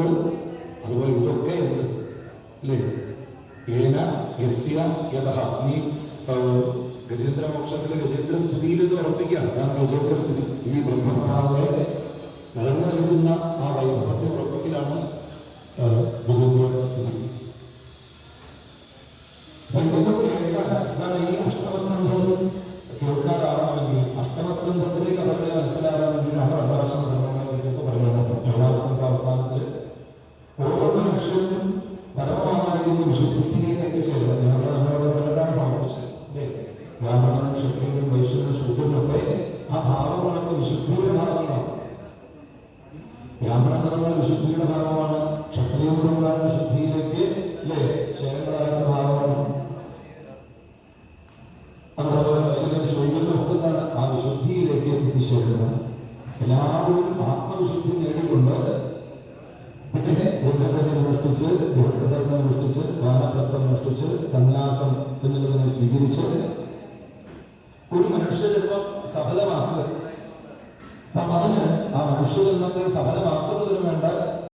ഉപനിഷത്ത് അതുപോലെ ഇതൊക്കെ ഉണ്ട്. അല്ലേ? ഏന യസ്യ യഥ. നീ ഗജേന്ദ്ര മോക്ഷത്തിലെ ഗജേന്ദ്ര സ്തുതിയിൽ ഇത് ഉറപ്പിക്കുകയാണ്. അതാണ് ഗജേന്ദ്ര സ്തുതി. ഈ ബ്രഹ്മഭാവയുടെ നൽകുന്ന ആ വൈഭവത്തെ ഉറപ്പിക്കലാണ് ഗജേന്ദ്ര സ്തുതി. പരമമായിരിക്കുന്ന വിശ്വസിപ്പിക്കുകയൊക്കെ ചെയ്തത് പലതാണ് സംഭവിച്ചത് ബ്രാഹ്മണനും ക്ഷത്രിയനും വൈശ്യനും ശൂദ്രനൊക്കെ ആ ഭാവങ്ങളൊക്കെ വിശുദ്ധിയുടെ ഭാഗങ്ങളാണ് ബ്രാഹ്മണൻ എന്നുള്ള വിശുദ്ധിയുടെ ഭാഗമാണ് ക്ഷത്രിയനുള്ള വിശുദ്ധിയിലേക്ക് അല്ലേ ശേഖരായ ഭാഗമാണ് അതുപോലെ വൈശ്യനും ശൂദ്രനും ഒക്കെ ആ വിശുദ്ധിയിലേക്ക് എത്തിച്ചേരുന്നത് എല്ലാവരും ആത്മവിശുദ്ധി അനുഷ്ഠിച്ച് സന്യാസം എന്നുള്ളതിനെ സ്വീകരിച്ച് ഒരു മനുഷ്യജന്മം സഫലമാക്കുക. അപ്പൊ അതിന് ആ മനുഷ്യജന്മത്തെ വേണ്ട